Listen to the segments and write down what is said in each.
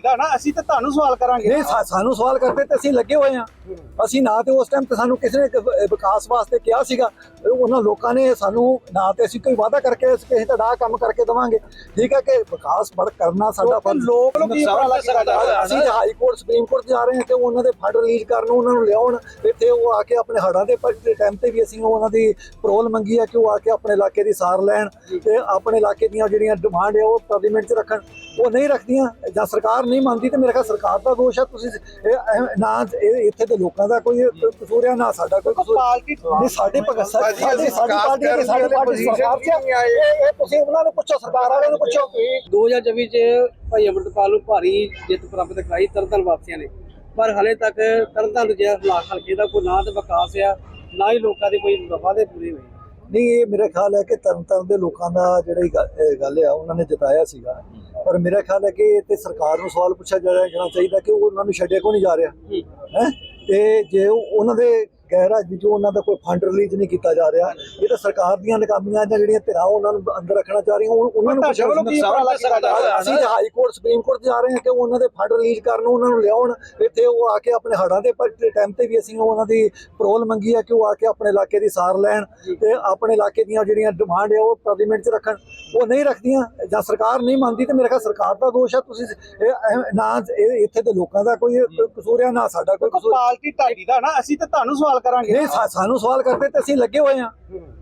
ਤੁਹਾਡੀ ਦਾ ਨਾ ਅਸੀਂ ਤੇ ਤੁਹਾਨੂੰ ਸਵਾਲ ਕਰਾਂਗੇ ਨਹੀਂ ਸਾ- ਸਾਨੂੰ ਸਵਾਲ ਕਰਦੇ ਤੇ ਅਸੀਂ ਲੱਗੇ ਹੋਏ ਆ। ਅਸੀਂ ਨਾ ਤੇ ਉਸ ਟਾਈਮ ਤੇ ਸਾਨੂੰ ਕਿਸੇ ਨੇ ਕ- ਵਿਕਾਸ ਵਾਸਤੇ ਕਿਹਾ ਸੀਗਾ। ਉਹਨਾਂ ਲੋਕਾਂ ਨੇ ਸਾਨੂੰ ਨਾ ਤੇ ਅਸੀਂ ਕੋਈ ਵਾਅਦਾ ਕਰਕੇ ਕਿਸੇ ਦਾ ਆਹ ਕੰਮ ਕਰਕੇ ਦਵਾਂਗੇ। ਠੀਕ ਹੈ ਕਿ ਵਿਕਾਸ ਬੜ ਕਰਨਾ ਸਾਡਾ ਫਰਜ਼। ਲੋਕ ਨੂੰ ਕੀ ਪਤਾ ਲੱਗਦਾ ਅਸੀਂ ਤਾਂ ਹਾਈ ਕੋਰਟ ਸੁਪਰੀਮ ਕੋਰਟ ਜਾ ਰਹੇ ਹਾਂ ਕਿ ਉਹਨਾਂ ਦੇ ਫੰਡ ਰਿਲੀਜ਼ ਕਰਨ ਉਹਨਾਂ ਨੂੰ ਲਿਆਉਣ। ਇੱਥੇ ਉਹ ਆ ਕੇ ਆਪਣੇ ਹੜਾਂ ਦੇ ਟਾਈਮ ਤੇ ਵੀ ਅਸੀਂ ਉਹਨਾਂ ਦੀ ਪ੍ਰੋਲ ਮੰਗੀ ਹੈ ਕਿ ਉਹ ਆ ਕੇ ਆਪਣੇ ਇਲਾਕੇ ਦੀ ਸਾਰ ਲੈਣ ਤੇ ਆਪਣੇ ਇਲਾਕੇ ਦੀਆਂ ਜਿਹੜੀਆਂ ਡਿਮਾਂਡ ਹੈ ਉਹ ਪਾਰਲੀਮੈਂਟ 'ਚ ਰੱਖਣ। ਉਹ ਨਹੀਂ ਰੱਖਦੀਆਂ ਜਾਂ ਸਰਕਾਰ ਨਹੀਂ ਮੰਨਦੀ ਤੇ ਮੇਰੇ ਖਿਆਲ ਸਰਕਾਰ ਦਾ ਦੋਸ਼ ਹੈ ਤੁਸੀਂ ਨਾ ਇਹ ਇੱਥੇ ਦੇ ਲੋਕਾਂ ਦਾ ਕੋਈ ਕਸੂਰ ਹੈ ਨਾ ਸਾਡਾ ਕੋਈ ਕਸੂਰ। ਪਾਰਟੀ ਨਹੀਂ ਸਾਡੇ ਭਗਤ ਸਾਡੀ ਸਾਡੀ ਪਾਰਟੀ ਦੀ ਸਾਡੀ ਪਾਰਟੀ ਸਰਕਾਰ 'ਚ ਨਹੀਂ ਆਏ। ਇਹ ਤੁਸੀਂ ਉਹਨਾਂ ਨੂੰ ਪੁੱਛੋ ਸਰਕਾਰ ਵਾਲਿਆਂ ਨੂੰ ਪੁੱਛੋ। 2024 ਚ ਭਾਈ ਅੰਮ੍ਰਿਤਪਾਲ ਨੂੰ ਭਾਰੀ ਜਿੱਤ ਪ੍ਰਾਪਤ ਕਰਾਈ ਤਰਨਤਾਰਨ ਵਾਸੀਆਂ ਨੇ। ਪਰ ਹਲੇ ਤੱਕ ਤਰਨਤਾਰਨ ਜਿਹੜਾ ਹਲਾਕ ਹਲਕੇ ਦਾ ਕੋਈ ਨਾ ਤੇ ਵਿਕਾਸ ਆ ਨਾ ਹੀ ਲੋਕਾਂ ਦੇ ਕੋਈ ਵਫਾਦੇ ਪੂਰੇ ਹੋਏ। ਨਹੀਂ ਇਹ ਮੇਰੇ ਖਿਆਲ ਹੈ ਕਿ ਤਰਨਤਾਰਨ ਦੇ ਲੋਕਾਂ ਦਾ ਜਿਹੜੀ ਗੱਲ ਆ ਉਹਨਾਂ ਨੇ ਜਤਾਇਆ ਸੀਗਾ। ਪਰ ਮੇਰਾ ਖਿਆਲ ਹੈ ਕਿ ਇਹ ਤੇ ਸਰਕਾਰ ਨੂੰ ਸਵਾਲ ਪੁੱਛਿਆ ਜਾਣਾ ਚਾਹੀਦਾ ਕਿ ਉਹ ਉਹਨਾਂ ਨੂੰ ਛੱਡਿਆ ਕਿਉਂ ਨਹੀਂ ਜਾ ਰਿਹਾ? ਹੈ? ਤੇ ਜੇ ਉਹ- ਉਹਨਾਂ ਦੇ ਗੈਰ ਹਾਜ਼ਰੀ ਜੋ ਉਹਨਾਂ ਦਾ ਕੋਈ ਫੰਡ ਰਿਲੀਜ਼ ਨਹੀਂ ਕੀਤਾ ਜਾ ਰਿਹਾ ਇਹ ਤਾਂ ਸਰਕਾਰ ਦੀਆਂ ਨਕਾਮੀਆਂ ਜਾਂ ਜਿਹੜੀਆਂ ਧਿਰਾਂ ਉਹਨਾਂ ਨੂੰ ਅੰਦਰ ਰੱਖਣਾ ਚਾਹ ਰਹੀਆਂ ਉਹ- ਉਹਨਾਂ ਨੂੰ ਲੱਗਦਾ ਅਸੀਂ ਤਾਂ ਹਾਈ ਕੋਰਟ ਸੁਪਰੀਮ ਕੋਰਟ ਜਾ ਰਹੇ ਹਾਂ ਕਿ ਉਹਨਾਂ ਦੇ ਫੰਡ ਰਿਲੀਜ਼ ਕਰਨ ਉਹਨਾਂ ਨੂੰ ਲਿਆਉਣ ਇੱਥੇ ਉਹ ਆ ਕੇ ਆਪਣੇ ਹੜਾਂ ਦੇ ਟਾਈਮ ਤੇ ਵੀ ਅਸੀਂ ਉਹਨਾਂ ਦੀ ਪ੍ਰੋਲ ਮੰਗੀ ਹੈ ਕਿ ਉਹ ਆ ਕੇ ਆਪਣੇ ਇਲਾਕੇ ਦੀ ਸਾਰ ਲੈਣ ਤੇ ਆਪਣੇ ਇਲਾਕੇ ਦੀਆਂ ਜਿਹੜੀਆਂ ਡਿਮਾਂਡ ਹੈ ਉਹ ਪਾਰਲੀਮੈਂਟ 'ਚ ਰੱਖਣ ਉਹ ਨਹੀਂ ਰੱਖਦੀਆਂ ਜਾਂ ਸਰਕਾਰ ਨਹੀਂ ਮੰਨਦੀ ਤੇ ਮੇਰੇ ਖਿਆਲ ਸਰਕਾਰ ਦਾ ਦੋਸ਼ ਹੈ ਤੁਸੀਂ ਨਾ ਇੱਥੇ ਦੇ ਲੋਕਾਂ ਦਾ ਕੋਈ ਕਸੂਰ ਹੈ ਨਾ ਸਾਡਾ ਕੋਈ ਕਸੂਰ। ਪਾਰਟੀ ਤੁਹਾਡੀ ਦਾ ਨਾ ਅਸੀਂ ਤੇ ਤੁਹਾਨੂੰ ਸਵਾਲ ਕਰਾਂਗੇ ਨਹੀਂ ਸਾਨੂੰ ਸਵਾਲ ਕਰਦੇ ਤੇ ਅਸੀਂ ਲੱਗੇ ਹੋਏ ਆ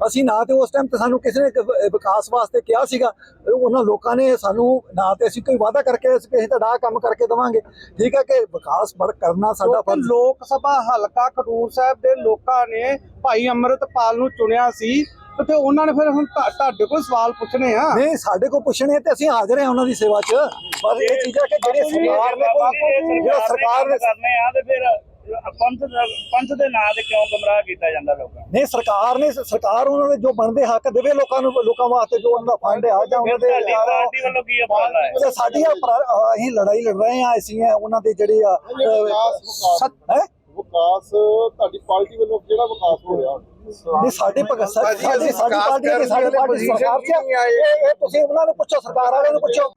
ਅਸੀਂ ਨਾ ਤੇ ਉਸ ਟਾਈਮ ਤੇ ਸਾਨੂੰ ਕਿਸੇ ਨੇ ਵਿਕਾਸ ਵਾਸਤੇ ਕਿਹਾ ਸੀਗਾ ਉਹਨਾਂ ਲੋਕਾਂ ਨੇ ਸਾਨੂੰ ਨਾ ਤੇ ਅਸੀਂ ਕੋਈ ਵਾਅਦਾ ਕਰਕੇ ਕਿਸੇ ਦਾ ਕੰਮ ਕਰਕੇ ਦਵਾਂਗੇ ਠੀਕ ਹੈ ਕਿ ਵਿਕਾਸ ਬੜ ਕਰਨਾ ਸਾਡਾ ਫਰਜ਼ ਲੋਕ ਸਭਾ ਹਲਕਾ ਖਡੂਰ ਸਾਹਿਬ ਦੇ ਲੋਕਾਂ ਨੇ ਭਾਈ ਅੰਮ੍ਰਿਤਪਾਲ ਨੂੰ ਚੁਣਿਆ ਸੀ ਤੇ ਉਹਨਾਂ ਨੇ ਫਿਰ ਹੁਣ ਤੁਹਾ- ਤੁਹਾਡੇ ਕੋਲ ਸਵਾਲ ਪੁੱਛਣੇ ਆ ਨਹੀਂ ਸਾਡੇ ਕੋਲ ਪੁੱਛਣੇ ਤੇ ਅਸੀਂ ਹਾਜ਼ਰ ਹਾਂ ਉਹਨਾਂ ਦੀ ਸੇਵਾ 'ਚ ਪਰ ਇਹ ਚੀਜ਼ਾਂ ਕਿ ਜਿਹੜੇ ਸਰਕਾਰ ਨੇ ਕੋਈ ਜਿਹੜਾ ਸਰਕਾਰ ਨੇ ਕਰਨੇ ਆ ਤੇ ਫਿਰ ਪੰਥ ਦਾ- ਪੰਥ ਦੇ ਨਾਂ ਤੇ ਕਿਉਂ ਗਮਰਾਹ ਕੀਤਾ ਜਾਂਦਾ ਲੋਕਾਂ ਨੂੰ? ਨਹੀਂ ਸਰਕਾਰ ਨੇ ਸਰਕਾਰ ਉਹਨਾਂ ਦੇ ਜੋ ਬਣਦੇ ਹੱਕ ਦੇਵੇ ਲੋਕਾਂ ਨੂੰ ਲੋਕਾਂ ਵਾਸਤੇ ਜੋ ਉਹਨਾਂ ਦਾ ਫੰਡ ਹੈ ਜਾਂ ਉਹਨਾਂ ਦੇ ਪਾਰਟੀ ਵੱਲੋਂ ਕੀ ਉਪਰਾਲਾ ਹੈ ਸਾਡੀ ਅਸੀਂ ਲੜਾਈ ਲੜ ਰਹੇ ਆ ਅਸੀਂ ਉਹਨਾਂ ਦੀ ਜਿਹੜੀ ਆ ਹੈ? ਵਿਕਾਸ ਤੁਹਾਡੀ ਪਾਰਟੀ ਵੱਲੋਂ ਜਿਹੜਾ ਵਿਕਾਸ ਹੋ ਰਿਹਾ? ਨਹੀਂ ਸਾਡੇ ਭਗਤ ਸਾਹਿਬ ਸਾਡੀ ਅਸੀਂ ਸਾਡੀ ਵਿਕਾਸ ਪਾਰਟੀ ਸਾਡੀ ਪਾਰਟੀ ਸਰਕਾਰ 'ਚ ਇਹ ਤੁਸੀਂ ਉਹਨਾਂ ਨੂੰ ਪੁੱਛੋ ਸਰਕਾਰ ਵਾਲਿਆਂ ਨੂੰ ਪੁੱਛੋ।